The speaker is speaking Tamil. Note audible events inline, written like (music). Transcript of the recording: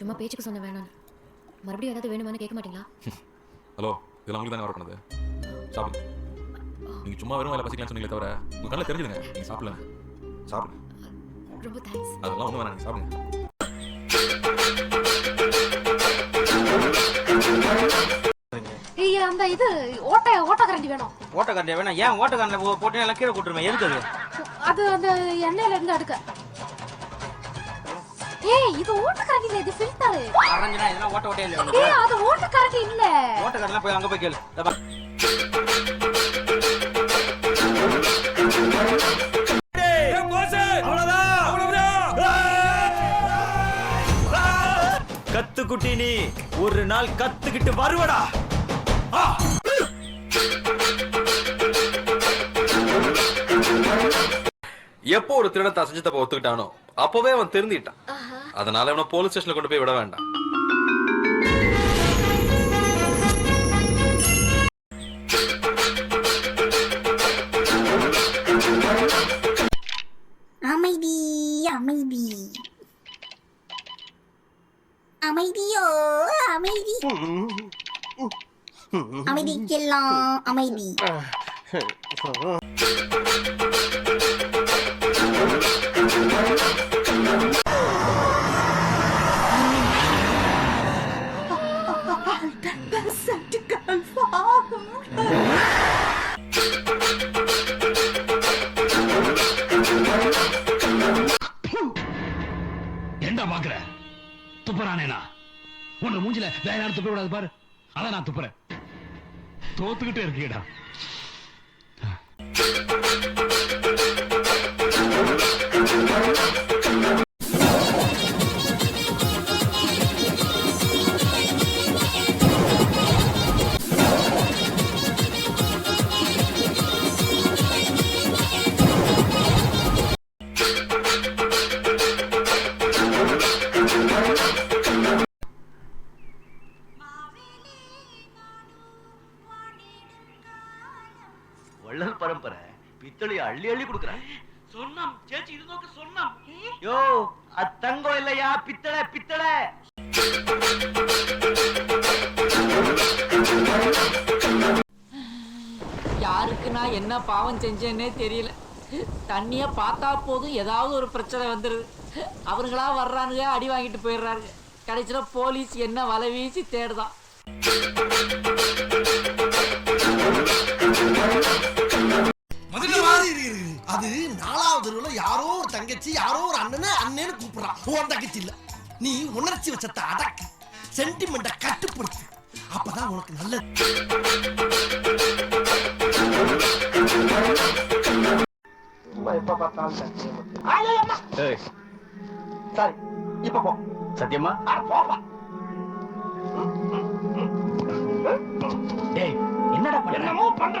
சும்மா பேச்சுக்கு சொன்ன வேணாம் மறுபடியும் ஏதாவது வேணுமான்னு கேட்க மாட்டீங்களா? (laughs) ஹலோ இதெல்லாம் உங்களுக்கு தானே வர பண்ணது சாப்பிடுங்க நீங்க சும்மா வெறும் வேலை பசிக்கலாம்னு சொன்னீங்களே தவிர உங்க கண்ணில் தெரிஞ்சுதுங்க. நீங்க சாப்பிடல சாப்பிடுங்க. ரொம்ப தேங்க்ஸ் அதெல்லாம் ஒன்றும் வேணாம் நீங்க சாப்பிடுங்க. ஐயா அந்த இது ஓட்ட ஓட்டக்கரண்டி வேணும். ஓட்டக்காரன் வேணா ஏன் ஓட்டக்காரன் போட்டு எல்லாம் கீழே கூட்டுருமே எதுக்கு அது? அது அந்த எண்ணெயில இருந்து அடுக்க. ஏய் இது ஓட்டக்கரண்டி இல்ல இது ஃபில்டர் அரஞ்சனா இதெல்லாம் ஓட்ட ஓட்டே இல்லை ஏய் அது ஓட்டக்கரண்டி இல்ல. ஓட்டக்காரன் போய் அங்க போய் கேளு. கத்துக்குட்டி நீ ஒரு நாள் கத்துக்கிட்டு வருவடா. எப்போ ஒரு திருடத்தை அசைஞ்சு தப்ப ஒத்துக்கிட்டானோ அப்பவே அவன் திருந்திட்டான். அதனால அவனை போலீஸ் ஸ்டேஷன்ல கொண்டு போய் விட வேண்டாம். அமைதி அமைதி. அமைதியோ அமைதி. அமைதிக்கெல்லாம் அமைதி. ஏண்டா பாக்குற? துப்புறானேனா உன்னோட மூஞ்சில வேற யாரும் துப்ப பாரு. அதான் நான் துப்புறேன். தோத்துக்கிட்டே இருக்கீடா வள்ளல் பரம்பரை. பித்தளைய அள்ளி அள்ளி கொடுக்குறான் சொன்னாம். சேச்சி இது நோக்க சொன்னாம். யோ அது தங்கம் இல்லையா? பித்தளை பித்தளை. யாருக்கு நான் என்ன பாவம் செஞ்சேன்னே தெரியல. தண்ணிய பார்த்தா போதும் ஏதாவது ஒரு பிரச்சனை வந்துருது. அவருங்களா வர்றானுங்க அடி வாங்கிட்டு போயிடுறாருங்க கடைசியில போலீஸ் என்ன வலை வீசி தேடுதான். அண்ணனை அண்ணன்னு கூப்பிடுறான். உன் தங்கச்சி இல்ல நீ உணர்ச்சி வச்சத்தை அடக்கு சென்டிமெண்ட கட்டுப்படுத்து. அப்பதான் உனக்கு நல்லது. சரி இப்ப போ. சத்தியமா? டேய் என்னடா பண்ற?